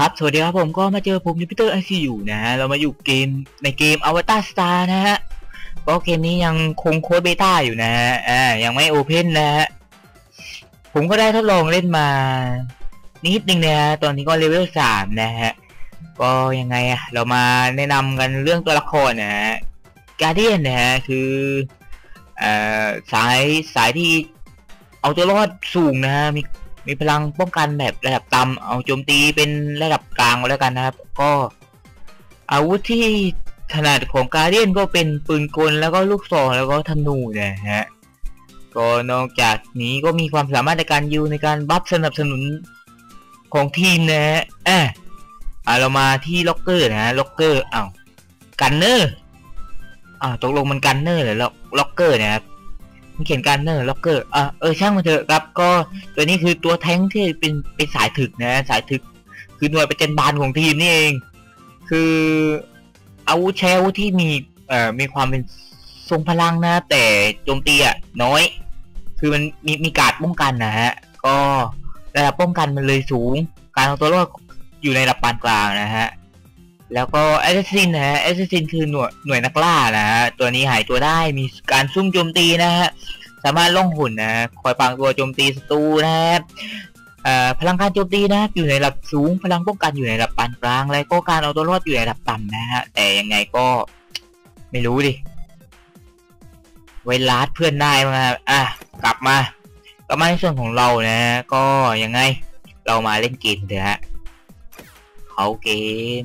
ครับ สวัสดีครับผมก็มาเจอผมนิพิเตอร์ไอซีอยู่นะฮะ เรามาอยู่เกมในเกม Avatar Star นะฮะก็เกมนี้ยังคงโค้ดเบต้าอยู่นะฮะ อ่า ยังไม่โอเพนนะฮะ ผมก็ได้ทดลองเล่นมานิดนึงนะฮะ ตอนนี้ก็เลเวลสามนะฮะ ก็ยังไงอะเรามาแนะนำกันเรื่องตัวละครนะฮะ การเดียนนะฮะ คืออ่อสายสายที่เอาตัวรอดสูงนะฮะ มี มีพลังป้องกันแบบระดับต่ำเอาโจมตีเป็นระดับกลางแล้วกันนะครับ ก็ อาวุธที่ถนัดของการเดียนก็เป็นปืนกลแล้วก็ลูกซองแล้วก็ธนูนะฮะก็นอกจากนี้ก็มีความสามารถในการยูในการบัฟสนับสนุนของทีมนะฮะอะอะเรามาที่ล็อกเกอร์นะฮะล็อกเกอร์อ้าวกันเนอร์อ้าวตกลงมันกันเนอร์หรือล็อกเกอร์นะครับ มันเขียนกันเนอร์ล็อกเกอร์อะเออช่างมันเถอะครับ ก็ตัวนี้คือตัวแท้งที่เป็นเป็นสายถึกนะ สายถึก คือหน่วยประจันบานของทีมนี่เอง คืออาวุธใช้อาวุธที่มีเอ่อมีความเป็นทรงพลังนะ แต่โจมตีอะน้อย คือมันมีมีการดป้องกันนะฮะก็ระดับป้องกันมันเลยสูง การเอาตัวรอดอยู่ในระดับปานกลางนะฮะ แล้วก็แอสซินนะฮะแอสซินคือหน่วยหน่วยนักล่านะฮะตัวนี้หายตัวได้มีการซุ่มโจมตีนะฮะสามารถล่องหุ่นนะคอยปางตัวโจมตีศัตรูนะฮะพลังการโจมตีนะอยู่ในระดับสูง พลังป้องกันอยู่ในระดับปานกลาง แล้วก็การเอาตัวรอดอยู่ในระดับต่ำนะฮะแต่ยังไงก็ไม่รู้ดิไวลัสเพื่อนได้มาอะกลับมากลับมาในส่วนของเรานะก็ยังไงเรามาเล่นเกมเถอะฮะเขาเกม